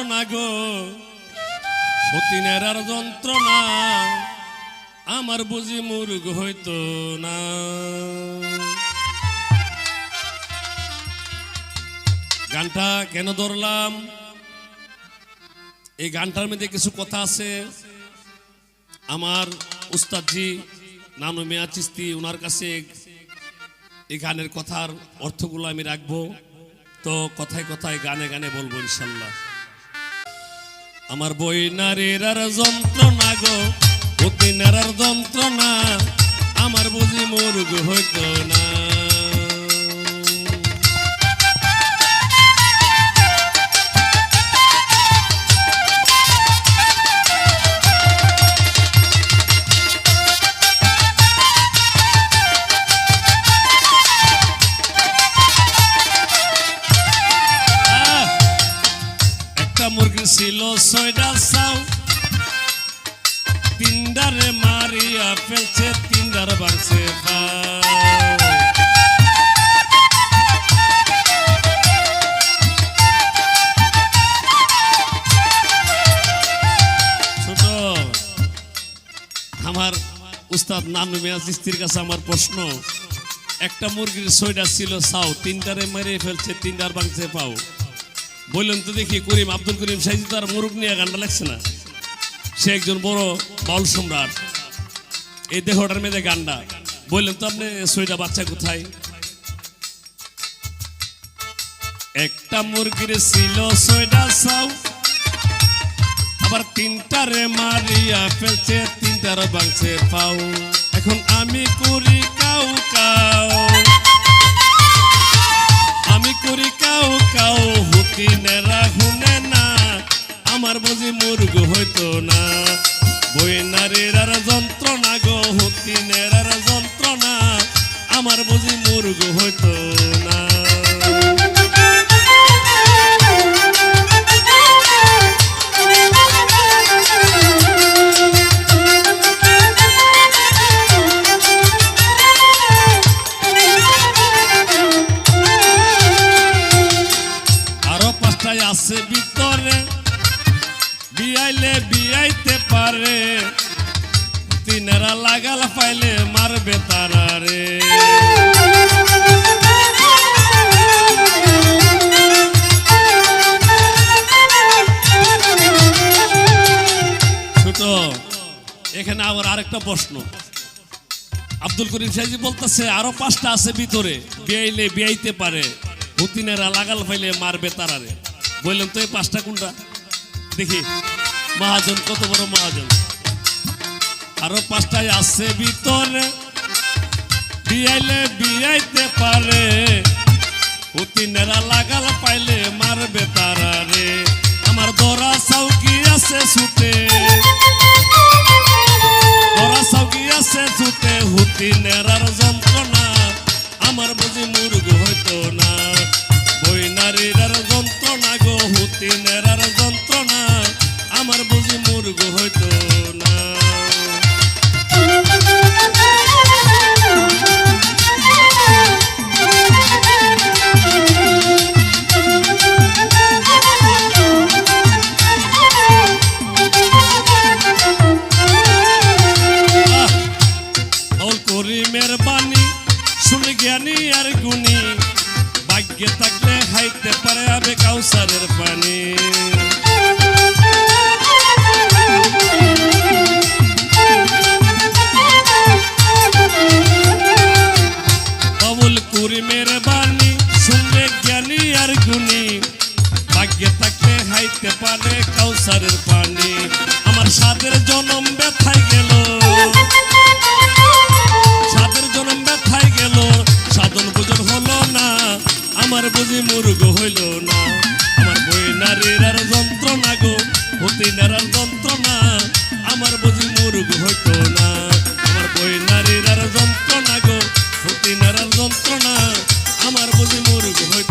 যন্ত্রণা গো। সতীনের আর যন্ত্রণা, আমার বুঝি মুরগ হইতো না। গানটা কেন ধরলাম? এই গানটার মধ্যে কিছু কথা আছে। আমার উস্তাদজি নানু মিয়া চিস্তি ওনার কাছে এই গানের কথার অর্থগুলো আমি রাখব। তো কথায় কথায় গানে গানে বলব ইনশাল্লাহ। আমার বই নারীর আর যন্ত্রণা গো বুদ্ধি নারার যন্ত্রণা। আমার বুঝি মুরগ হইত না। মুরগি ছিল ছয়টা চাও তিনডারে মারিয়া ফেলছে, তিনডার বাড়ছে ছোট, আমার উস্তাদ নানু মিয়া চিস্তির কাছে আমার প্রশ্ন। একটা মুরগির ছয়টা ছিল, চাও তিনটারে মেরে ফেলছে তিনটার বাংছে পাও। বললেন তো দেখি করিম আব্দুল করিম সাইজি তার মুরগ নিয়ে গানটা লাগছে না। সে একজন বড় বাউল সম্রাট। এই দেহটার মেয়েদের গানটা। বললেন তো আপনি ছয়টা বাচ্চা কোথায়? একটা মুরগির ছিল ছয়টা চাও আবার তিনটারে মারিয়া ফেলছে তিনটার বাংছে পাও এখন আমি করি কাউ কাউ। না। বই নারীর আর যন্ত্রণা পারে তিনেরা লাগাল পাইলে মারবে তারা রে। এখানে আবার আরেকটা প্রশ্ন। আব্দুল করিম সাহেজি বলতেছে, আরও পাঁচটা আছে ভিতরে, বিয়াইলে বিয়াইতে পারে। হুতিনেরা লাগাল পাইলে মারবে তারারে বললেন, তো এই পাঁচটা কোনটা? দেখি। মহাজন, কত বড় মহাজন? আরও পাঁচটায় আসছে ভিতরে। বিয়াইলে বিয়াইতে পারে। উতিনেরা লাগাল পাইলে মারবে তারা রে। আমার দরা সাউকি আছে ছুটে। দরা সাউকি আছে ছুটে হুতিনেরার যন্ত্রণা। আমার বুঝি মুরগ হইতো না। বই নারীরার যন্ত্রণা গো হুতি হুতিনেরা করিমের বাণী শুনলে জ্ঞানী আর গুণী। ভাগ্যে থাকতে হাইতে পারে কাউসারের পানি আমার সাদের জনম ব্যথা দিনার যন্ত্রণা আমার বুঝি মুরগ হইতে